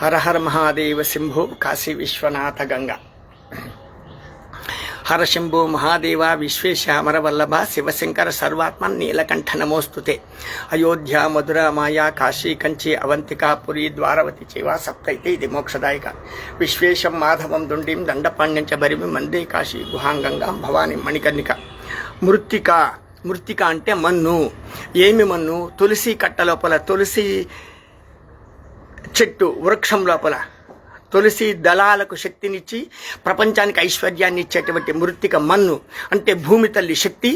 హర హర మహాదేవ శంభో కాశీ విశ్వనాథ గంగ. హర శంభో మహాదేవ విశ్వేశ అమరవల్లభ శివశంకర సర్వాత్మ నీలకంఠ నమోస్తుతే. అయోధ్య మధుర మాయా కాశీ కంచి అవంతిక పురి ద్వారవతి చేవా సప్తైతే ఇది మోక్షదాయక. విశ్వేశం మాధవం దుండిం దండపాణ్యంచ భరిమి మందే కాశీ గుహాంగంగా భవాని మణికర్ణిక. మృత్తిక మృత్తిక అంటే మన్ను. ఏమి మన్ను? తులసి కట్ట లోపల తులసి చెట్టు వృక్షం లోపల. తులసి దళాలకు శక్తినిచ్చి ప్రపంచానికి ఐశ్వర్యాన్ని ఇచ్చేటువంటి మృత్తిక మన్ను అంటే భూమి తల్లి శక్తి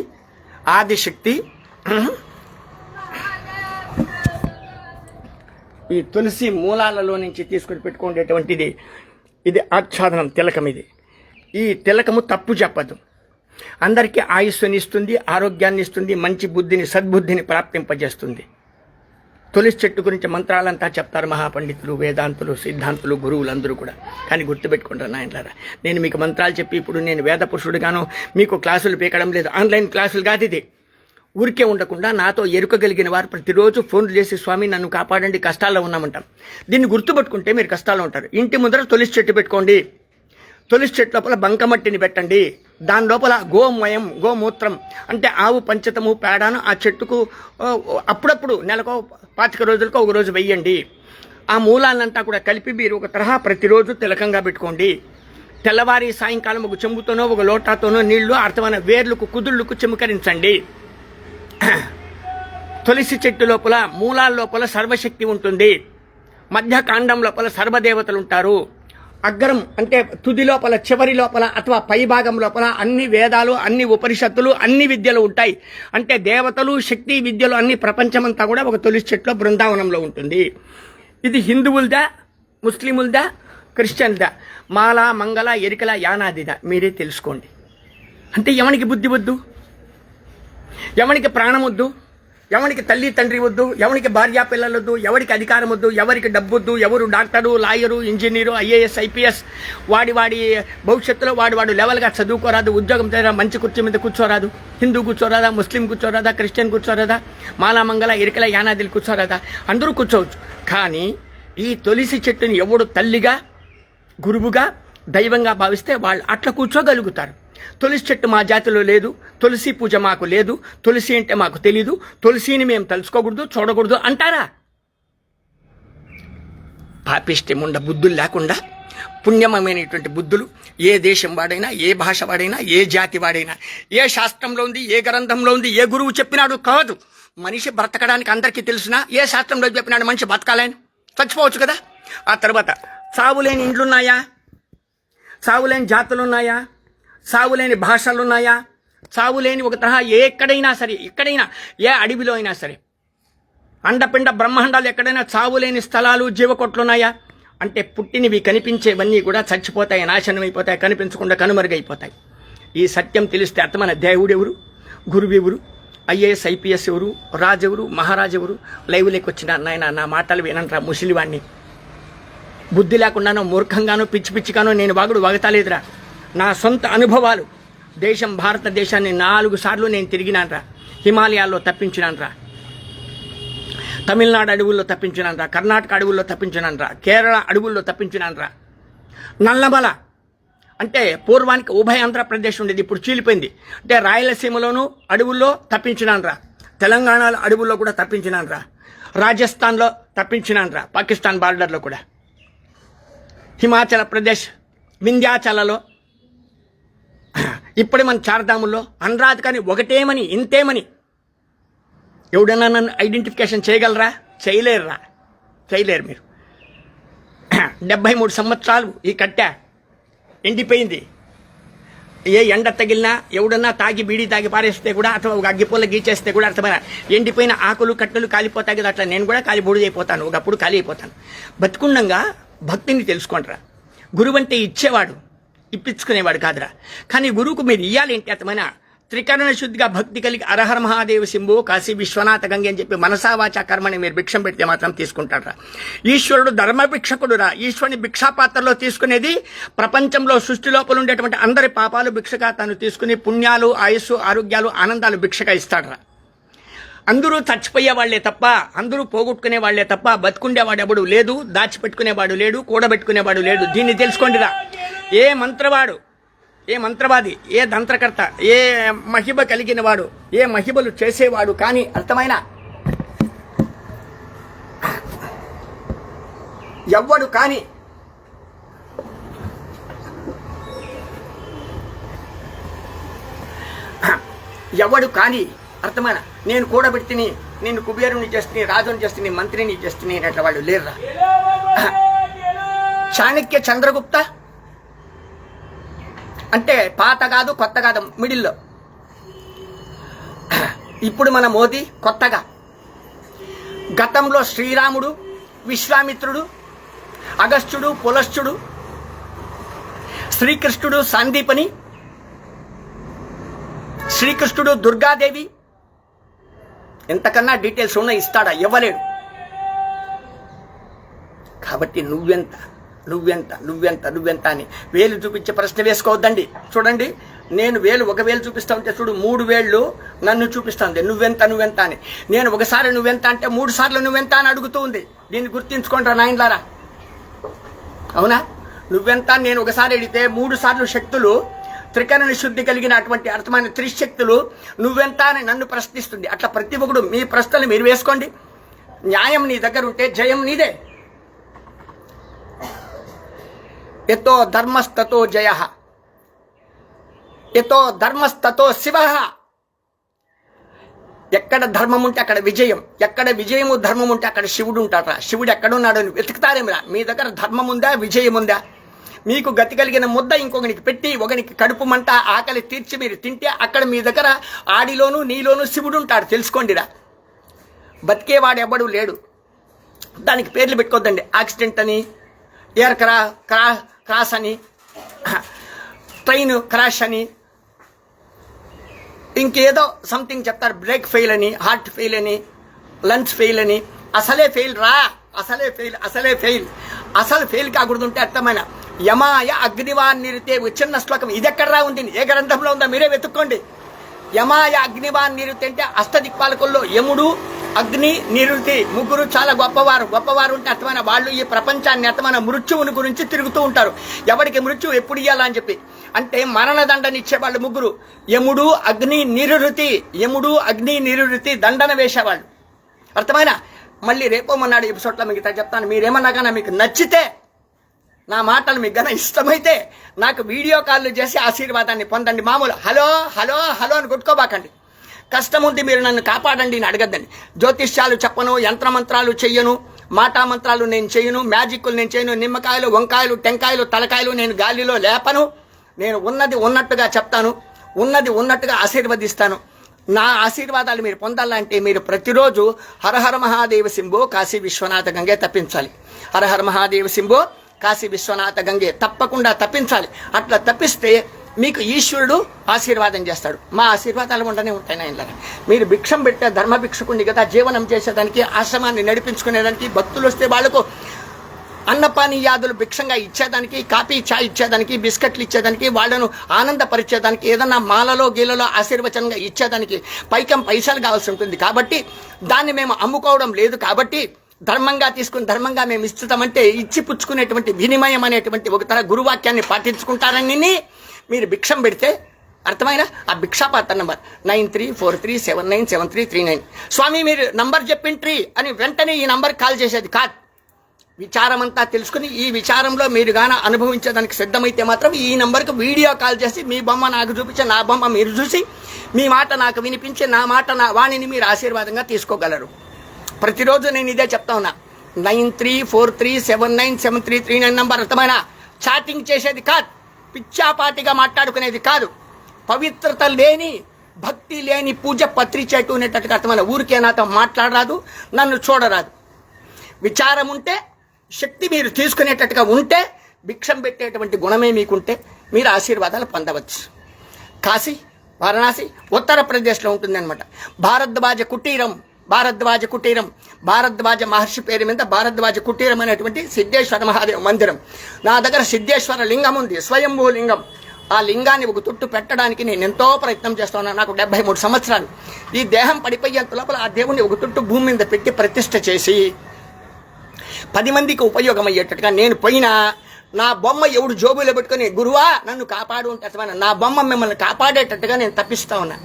ఆదిశక్తి ఈ తులసి మూలాలలో నుంచి తీసుకొని పెట్టుకునేటువంటిది ఇది ఆచ్ఛాదనం తిలకం ఇది. ఈ తిలకము తప్పు చెప్పదు. అందరికీ ఆయుస్సుని ఇస్తుంది ఆరోగ్యాన్ని ఇస్తుంది మంచి బుద్ధిని సద్బుద్ధిని ప్రాప్తింపజేస్తుంది. తులసి చెట్టు గురించి మంత్రాలంతా చెప్తారు మహాపండితులు వేదాంతులు సిద్ధాంతులు గురువులందరూ కూడా. కానీ గుర్తుపెట్టుకుంటారు నాయనలారా నేను మీకు మంత్రాలు చెప్పి ఇప్పుడు నేను వేద పురుషుడుగాను మీకు క్లాసులు పీకడం లేదు. ఆన్లైన్ క్లాసులు కాదు ఇది. ఊరికే ఉండకుండా నాతో ఎరుకగలిగిన వారు ప్రతిరోజు ఫోన్లు చేసి స్వామి నన్ను కాపాడండి కష్టాల్లో ఉన్నామంటాం. దీన్ని గుర్తుపెట్టుకుంటే మీరు కష్టాల్లో ఉంటారు. ఇంటి ముందర తులసి చెట్టు పెట్టుకోండి. తులసి చెట్టు లోపల బంకమట్టిని పెట్టండి. దాని లోపల గోమయం గోమూత్రం అంటే ఆవు పంచతము పేడను ఆ చెట్టుకు అప్పుడప్పుడు నెలకో పాతిక రోజులకో ఒక రోజు వెయ్యండి. ఆ మూలాలంతా కూడా కలిపి మీరు ఒక తరహా ప్రతిరోజు తిలకంగా పెట్టుకోండి. తెల్లవారి సాయంకాలం ఒక చెంబుతోనో ఒక లోటాతోనో నీళ్ళు అర్థమైన వేర్లకు కుదుళ్ళకు చెముకరించండి. తులసి చెట్టు లోపల మూలాల లోపల సర్వశక్తి ఉంటుంది. మధ్య కాండం లోపల సర్వదేవతలు ఉంటారు. అగ్రం అంటే తుది లోపల చివరి లోపల అథవా పై భాగం లోపల అన్ని వేదాలు అన్ని ఉపనిషత్తులు అన్ని విద్యలు ఉంటాయి. అంటే దేవతలు శక్తి విద్యలు అన్ని ప్రపంచమంతా కూడా ఒక తొలి చెట్లో బృందావనంలో ఉంటుంది. ఇది హిందువులదా ముస్లిములదా క్రిస్టియన్దా మాల మంగళ ఎరికల యానాదిదా. మీరే తెలుసుకోండి. అంటే ఎవనికి బుద్ధి వద్దు? ఎవనికి ప్రాణం వద్దు? ఎవరికి తల్లి తండ్రి వద్దు ఎవరికి భార్య పిల్లలు వద్దు ఎవరికి అధికారం వద్దు ఎవరికి డబ్బు వద్దు ఎవరు doctor lawyer engineer IAS IPS వాడి వాడి భవిష్యత్తులో వాడి వాడు లెవెల్గా చదువుకోరాదు ఉద్యోగం చేయరా మంచి కుర్చీ మీద కూర్చోరాదు హిందూ కూర్చోరాదా ముస్లిం కూర్చోరాదా క్రిస్టియన్ కూర్చోరాదా మాలామంగళ ఇరికల యానాదిలు కూర్చోరాదా అందరూ కూర్చోవచ్చు. కానీ ఈ తులసి చెట్టుని ఎవడు తల్లిగా గురువుగా దైవంగా భావిస్తే వాళ్ళు అట్లా కూర్చోగలుగుతారు. తులసి చెట్టు మా జాతిలో లేదు తులసి పూజ మాకు లేదు తులసి అంటే మాకు తెలీదు తులసిని మేము తలుచుకోకూడదు చూడకూడదు అంటారా? పాపిష్టి ముండ బుద్ధులు లేకుండా పుణ్యమైనటువంటి బుద్ధులు ఏ దేశం వాడైనా ఏ భాష వాడైనా ఏ జాతి వాడైనా ఏ శాస్త్రంలో ఉంది ఏ గ్రంథంలో ఉంది ఏ గురువు చెప్పినాడు కాదు. మనిషి బ్రతకడానికి అందరికీ తెలిసిన ఏ శాస్త్రంలో చెప్పినాడు మనిషి బతకాలని. చచ్చిపోవచ్చు కదా. ఆ తర్వాత సావులేని ఇండ్లున్నాయా? సావులేని జాతులున్నాయా? సావులేని భాషలున్నాయా? సావులేని ఒక తరహా ఏ ఎక్కడైనా సరే ఎక్కడైనా ఏ అడవిలో అయినా సరే. అండపిండ బ్రహ్మాండాలు ఎక్కడైనా చావులేని స్థలాలు జీవకొట్లున్నాయా? అంటే పుట్టినవి కనిపించేవన్నీ కూడా చచ్చిపోతాయి నాశనం అయిపోతాయి కనిపించకుండా కనుమరుగైపోతాయి. ఈ సత్యం తెలిస్తే అర్థమైన దేవుడెవరు గురువెవరు ఎవరు? ఐఏఎస్ ఐపీఎస్ ఎవరు? రాజెవరు మహారాజెవరు లైవ్లోకి వచ్చిన నాయన నా మాటలు వినంట్రా ముసలివాణ్ణి. బుద్ధి లేకుండానో మూర్ఖంగానో పిచ్చి పిచ్చిగానో నేను వాగుడు వాగతాలేదురా. నా సొంత అనుభవాలు. దేశం భారతదేశాన్ని నాలుగు సార్లు నేను తిరిగినానరా. హిమాలయాల్లో తప్పించినానరా. తమిళనాడు అడవుల్లో తప్పించినానరా. కర్ణాటక అడవుల్లో తప్పించినానరా. కేరళ అడవుల్లో తప్పించినానరా. నల్లమల అంటే పూర్వానికి ఉభయ ఆంధ్రప్రదేశ్ ఉండేది. ఇప్పుడు చీలిపోయింది. అంటే రాయలసీమలోనూ అడవుల్లో తప్పించినానరా. తెలంగాణలో అడవుల్లో కూడా తప్పించినానరా. రాజస్థాన్లో తప్పించినానరా. పాకిస్తాన్ బార్డర్లో కూడా. హిమాచల్ ప్రదేశ్ వింధ్యాచలలో ఇప్పుడే మన చారధాముల్లో అనరాదు కానీ ఒకటేమని ఇంతేమని. ఎవడన్నా నన్ను ఐడెంటిఫికేషన్ చేయగలరా? చేయలేరురా. చేయలేరు మీరు. డెబ్భై మూడు సంవత్సరాలు ఈ కట్టె ఎండిపోయింది. ఏ ఎండ తగిలినా ఎవడన్నా తాగి బీడీ తాగి పారేస్తే కూడా అథవా ఒక అగ్గిపూల గీచేస్తే కూడా అర్థమైన ఎండిపోయిన ఆకులు కట్టెలు కాలిపోతాయి కదా అట్లా నేను కూడా కాలి బూడిద అయిపోతాను ఒకప్పుడు కాలి అయిపోతాను. బతుకుండంగా భక్తిని తెలుసుకుంటారా గురువు అంటే ఇచ్చేవాడు. ఇప్పించుకునేవాడు కాదురా. కానీ గురువుకు మీరు ఇయ్యాలేంటి ఏంటి త్రికరణ శుద్ధిగా భక్తి కలిగి అరహర మహాదేవ శంభు కాశీ విశ్వనాథ గంగి అని చెప్పి మనసావాచ కర్మని మీరు భిక్షం పెడితే మాత్రం తీసుకుంటారా ఈశ్వరుడు ధర్మ భిక్షకుడురా ఈశ్వరుని భిక్షాపాత్రలో తీసుకునేది ప్రపంచంలో సృష్టి లోపల ఉండేటువంటి అందరి పాపాలు భిక్షగా తాను తీసుకుని పుణ్యాలు ఆయుస్సు ఆరోగ్యాలు ఆనందాలు భిక్షగా ఇస్తాడరా. అందరూ చచ్చిపోయే వాళ్ళే తప్ప అందరూ పోగొట్టుకునే వాళ్ళే తప్ప బతుకుండేవాడు ఎవడు లేదు దాచిపెట్టుకునేవాడు లేడు కూడబెట్టుకునేవాడు లేడు. దీన్ని తెలుసుకోండిరా ఏ మంత్రవాడు ఏ మంత్రవాది ఏ తంత్రకర్త ఏ మహిమ కలిగిన వాడు ఏ మహిమలు చేసేవాడు కానీ అర్థమైన? ఎవ్వడు కానీ ఎవడు కానీ అర్థమైన నేను కూడబెట్టిని నేను కుబేరుని చేస్తుని రాజుని చేస్తుని మంత్రిని చేస్తుని అనేట్ల వాళ్ళు లేరురా. చాణక్య చంద్రగుప్త అంటే పాత కాదు కొత్త కాదు మిడిల్లో. ఇప్పుడు మన మోదీ కొత్తగా. గతంలో శ్రీరాముడు విశ్వామిత్రుడు అగస్త్యుడు పులశ్చుడు శ్రీకృష్ణుడు సందీపని శ్రీకృష్ణుడు దుర్గాదేవి ఎంతకన్నా డీటెయిల్స్ ఉన్నా ఇస్తాడా? ఇవ్వలేడు. కాబట్టి నువ్వెంత నువ్వెంత నువ్వెంత నువ్వెంత అని వేలు చూపించే ప్రశ్న వేసుకోవద్దండి. చూడండి నేను వేలు ఒక వేలు చూపిస్తా ఉంటే చూడు మూడు వేళ్ళు నన్ను చూపిస్తుంది నువ్వెంత నువ్వెంత అని. నేను ఒకసారి నువ్వెంత అంటే మూడు సార్లు నువ్వెంత అని అడుగుతూ ఉంది. దీన్ని గుర్తించుకుంటారా నాయనలారా. అవునా? నువ్వెంత నేను ఒకసారి అడిగితే మూడు సార్లు శక్తులు త్రికరణ శుద్ధి కలిగిన అటువంటి అర్థమైన త్రిశక్తులు నువ్వెంత అని నన్ను ప్రశ్నిస్తుంది. అట్లా ప్రతి ఒక్కడు మీ ప్రశ్నలు మీరు వేసుకోండి. న్యాయం నీ దగ్గర ఉంటే జయం నీదే. ఎతో ధర్మస్తతో జయ. ఎతో ధర్మస్తతో శివ. ఎక్కడ ధర్మం ఉంటే అక్కడ విజయం. ఎక్కడ విజయము ధర్మం ఉంటే అక్కడ శివుడు ఉంటాడరా. శివుడు ఎక్కడున్నాడు అని వెతుకుతారేమిరా? మీ దగ్గర ధర్మం ఉందా విజయం ఉందా మీకు గతి కలిగిన ముద్ద ఇంకొకనికి పెట్టి ఒకనికి కడుపు మంట ఆకలి తీర్చి మీరు తింటే అక్కడ మీ దగ్గర ఆడిలోను నీలోను శివుడు ఉంటాడు. తెలుసుకోండిరా. బతికేవాడు ఎవ్వడు లేడు. దానికి పేర్లు పెట్టుకోద్దండి యాక్సిడెంట్ అని ఎయిర్ క్రా క్రా క్రాస్ అని ట్రైన్ క్రాష్ అని ఇంకేదో సంథింగ్ చెప్తారు. బ్రేక్ ఫెయిల్ అని హార్ట్ ఫెయిల్ అని లంచ్ ఫెయిల్ అని. అసలే ఫెయిల్ రా. అసలే ఫెయిల్ అసలే ఫెయిల్. అసలు ఫెయిల్ కాకూడదు ఉంటే అర్థమైన? యమాయ అగ్నివాన్ నిరితే విచ్ఛిన్న శ్లోకం. ఇది ఎక్కడరా ఉంది? ఏ గ్రంథంలో ఉందో మీరే వెతుక్కోండి. యమాయ అగ్నివాన్ నిరుతి అంటే అష్టదిక్పాలకుల్లో యముడు అగ్ని నిరుతి ముగ్గురు చాలా గొప్పవారు. గొప్పవారు ఉంటే అర్థమైన వాళ్ళు ఈ ప్రపంచాన్ని అర్థమైన మృత్యువుని గురించి తిరుగుతూ ఉంటారు. ఎవరికి మృత్యు ఎప్పుడు ఇవ్వాలని చెప్పి. అంటే మరణదండని ఇచ్చేవాళ్ళు ముగ్గురు. యముడు అగ్ని నిరుతి యముడు అగ్ని నిరుతి దండన వేసేవాళ్ళు. అర్థమైనా? మళ్ళీ రేపో మొన్నాడు ఎపిసోడ్లో మిగతా చెప్తాను. మీరేమన్నా కానీ మీకు నచ్చితే నా మాటలు మీకు గన ఇష్టమైతే నాకు వీడియో కాల్లు చేసి ఆశీర్వాదాన్ని పొందండి మామూలు. హలో హలో హలో అని కొట్టుకోబాకండి. కష్టం ఉంది మీరు నన్ను కాపాడండి అని అడగద్దండి. జ్యోతిష్యాలు చెప్పను యంత్రమంత్రాలు చెయ్యను మాటా మంత్రాలు నేను చేయను మ్యాజిక్లు నేను చేయను నిమ్మకాయలు వంకాయలు టెంకాయలు తలకాయలు నేను గాలిలో లేపను. నేను ఉన్నది ఉన్నట్టుగా చెప్తాను ఉన్నది ఉన్నట్టుగా ఆశీర్వదిస్తాను. నా ఆశీర్వాదాలు మీరు పొందాలంటే మీరు ప్రతిరోజు హరహర మహాదేవ సింబో కాశీ విశ్వనాథ గంగే తప్పించాలి. హరహర మహాదేవ సింబో కాశీ విశ్వనాథ గంగే తప్పకుండా తప్పించాలి. అట్లా తప్పిస్తే మీకు ఈశ్వరుడు ఆశీర్వాదం చేస్తాడు. మా ఆశీర్వాదాలు ఉండనే ఉంటాయి నాయన. మీరు భిక్షం పెట్టే ధర్మ భిక్షకుండి కదా జీవనం చేసేదానికి ఆశ్రమాన్ని నడిపించుకునేదానికి భక్తులు వస్తే వాళ్ళకు అన్నపానీయాదులు భిక్షంగా ఇచ్చేదానికి కాఫీ చాయ్ ఇచ్చేదానికి బిస్కెట్లు ఇచ్చేదానికి వాళ్ళను ఆనందపరిచేదానికి ఏదన్నా మాలలో గీలలో ఆశీర్వచనంగా ఇచ్చేదానికి పైకం పైసలు కావాల్సి ఉంటుంది. కాబట్టి దాన్ని మేము అమ్ముకోవడం లేదు కాబట్టి ధర్మంగా తీసుకుని ధర్మంగా మేము ఇస్తామంటే ఇచ్చి పుచ్చుకునేటువంటి వినిమయం అనేటువంటి ఒక తర గురువాక్యాన్ని పాటించుకుంటారని మీరు భిక్షం పెడితే అర్థమైనా? ఆ భిక్షాపాత్ర number nine three four three seven nine seven three three nine. స్వామి మీరు నంబర్ చెప్పింట్రీ అని వెంటనే ఈ నంబర్ కాల్ చేసేది కాదు. విచారమంతా తెలుసుకుని ఈ విచారంలో మీరు గాన అనుభవించడానికి సిద్ధమైతే మాత్రం ఈ నంబర్కి వీడియో కాల్ చేసి మీ బొమ్మ నాకు చూపించి నా బొమ్మ మీరు చూసి మీ మాట నాకు వినిపించి నా మాట నా వాణిని మీరు ఆశీర్వాదంగా తీసుకోగలరు. ప్రతిరోజు నేను ఇదే చెప్తా ఉన్నా. Nine three four three seven nine seven three three nine number అర్థమైనా? చాటింగ్ చేసేది కాదు. పిచ్చాపాటిగా మాట్లాడుకునేది కాదు. పవిత్రత లేని భక్తి లేని పూజ పత్రి చెట్టు అనేటట్టుగా అర్థమైన? ఊరికే నాతో మాట్లాడరాదు నన్ను చూడరాదు. విచారం ఉంటే శక్తి మీరు తీసుకునేటట్టుగా ఉంటే భిక్షం పెట్టేటువంటి గుణమే మీకుంటే మీరు ఆశీర్వాదాలు పొందవచ్చు. కాశీ వారణాసి ఉత్తరప్రదేశ్లో ఉంటుందన్నమాట. భారద్వాజ కుటీరం భారద్వాజ కుటీరం. భారద్వాజ మహర్షి పేరు మీద భారద్వాజ కుటీరం అనేటువంటి సిద్ధేశ్వర మహాదేవ మందిరం. నా దగ్గర సిద్ధేశ్వర లింగం ఉంది స్వయంభూ లింగం. ఆ లింగాన్ని ఒక తుట్టు పెట్టడానికి నేను ఎంతో ప్రయత్నం చేస్తున్నాను నాకు డెబ్బై మూడు సంవత్సరాలు. ఈ దేహం పడిపోయేంత లోపల ఆ దేవుణ్ణి ఒక తుట్టు భూమి మీద పెట్టి ప్రతిష్ట చేసి పది మందికి ఉపయోగం అయ్యేటట్టుగా నేను పోయినా నా బొమ్మ ఎవడు జోబులో పెట్టుకొని గురువా నన్ను కాపాడు అంటే నా బొమ్మ మిమ్మల్ని కాపాడేటట్టుగా నేను తప్పిస్తా ఉన్నా.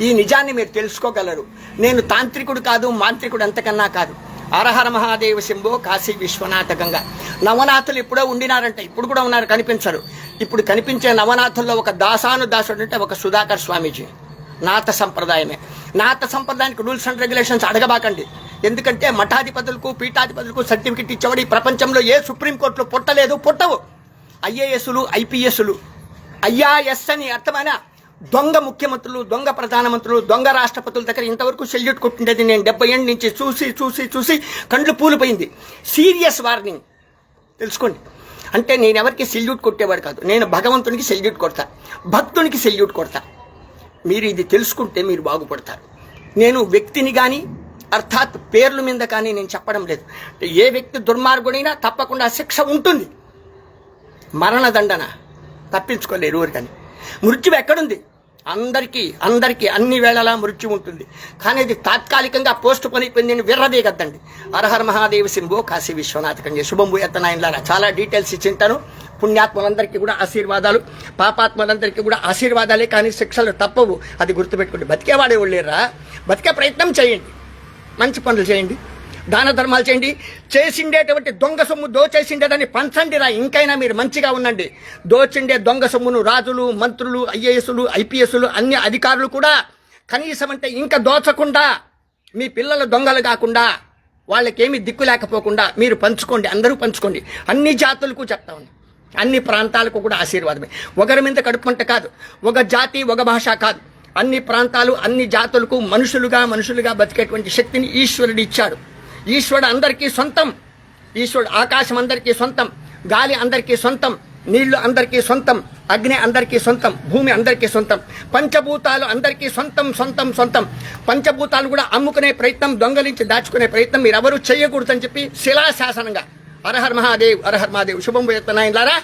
ఈ నిజాన్ని మీరు తెలుసుకోగలరు. నేను తాంత్రికుడు కాదు మాంత్రికుడు అంతకన్నా కాదు. అరహర మహాదేవ శంభో కాశీ విశ్వనాథ గంగా. నవనాథులు ఎప్పుడో ఉండినారంట ఇప్పుడు కూడా ఉన్నారు కనిపించరు. ఇప్పుడు కనిపించే నవనాథుల్లో ఒక దాసాను దాసుడు అంటే ఒక సుధాకర్ స్వామీజీ. నాథ సంప్రదాయమే. నాత సంప్రదాయానికి రూల్స్ అండ్ రెగ్యులేషన్స్ అడగబాకండి. ఎందుకంటే మఠాధిపతులకు పీఠాధిపతులకు సర్టిఫికెట్ ఇచ్చేవాడు ఈ ప్రపంచంలో ఏ సుప్రీంకోర్టులో పుట్టలేదు పుట్టవు. ఐఏఎస్లు ఐపీఎస్లు. ఐఆర్ఎస్ అని అర్థమైన? దొంగ ముఖ్యమంత్రులు దొంగ ప్రధానమంత్రులు దొంగ రాష్ట్రపతుల దగ్గర ఇంతవరకు సెల్యూట్ కొట్టిండేది నేను డెబ్బై ఏళ్ళ నుంచి చూసి చూసి చూసి కండ్లు పూలిపోయింది. Serious warning. తెలుసుకోండి. అంటే నేను ఎవరికి సెల్యూట్ కొట్టేవాడు కాదు. నేను భగవంతునికి సెల్యూట్ కొడతా. భక్తునికి సెల్యూట్ కొడతా. మీరు ఇది తెలుసుకుంటే మీరు బాగుపడతారు. నేను వ్యక్తిని కానీ అర్థాత్ పేర్ల మీద కానీ నేను చెప్పడం లేదు. ఏ వ్యక్తి దుర్మార్గుడైనా తప్పకుండా శిక్ష ఉంటుంది. మరణదండన తప్పించుకోలేరు ఊరికని. మృత్యు ఎక్కడుంది? అందరికీ అందరికీ అన్ని వేళలా మృత్యు ఉంటుంది. కానీ అది తాత్కాలికంగా పోస్ట్ పనిపోయింది విర్రదీగద్దండి అరహర్ మహాదేవ సింబో కాశీ విశ్వనాథ్ కంజే శుభంభూ ఎత్తనాయనలారా చాలా డీటెయిల్స్ ఇచ్చింటాను. పుణ్యాత్మలందరికీ కూడా ఆశీర్వాదాలు పాపాత్మలందరికీ కూడా ఆశీర్వాదాలే కానీ శిక్షలు తప్పవు. అది గుర్తుపెట్టుకోండి. బతికేవాడే వాళ్ళేరా బతికే ప్రయత్నం చేయండి. మంచి పనులు చేయండి. దాన ధర్మాలు చేయండి. చేసిండేటువంటి దొంగ సొమ్ము దోచేసిండేదని పంచండిరా ఇంకైనా మీరు మంచిగా ఉండండి. దోచిండే దొంగ సొమ్మును రాజులు మంత్రులు ఐఏఎస్లు ఐపీఎస్లు అన్ని అధికారులు కూడా కనీసం అంటే ఇంకా దోచకుండా మీ పిల్లలు దొంగలు కాకుండా వాళ్ళకేమి దిక్కు లేకపోకుండా మీరు పంచుకోండి. అందరూ పంచుకోండి. అన్ని జాతులకు చెప్తా ఉంది అన్ని ప్రాంతాలకు కూడా ఆశీర్వాదమే. ఒకరి మీద కడుపుంట కాదు. ఒక జాతి ఒక భాష కాదు. అన్ని ప్రాంతాలు అన్ని జాతులకు మనుషులుగా మనుషులుగా బతికేటువంటి శక్తిని ఈశ్వరుడు ఇచ్చాడు. ఈశ్వరుడు అందరికీ సొంతం. ఈశ్వరుడు ఆకాశం అందరికీ సొంతం. గాలి అందరికీ సొంతం. నీళ్ళు అందరికీ సొంతం. అగ్ని అందరికీ సొంతం. భూమి అందరికీ సొంతం. పంచభూతాలు అందరికీ సొంతం సొంతం సొంతం. పంచభూతాలు కూడా అమ్ముకునే ప్రయత్నం దొంగలించి దాచుకునే ప్రయత్నం మీరు ఎవరు చేయకూడదని చెప్పి శిలాశాసనంగా. అరహర్ మహాదేవ్ అరహర్ మహాదేవ్. శుభం ఎత్తనాయనలారా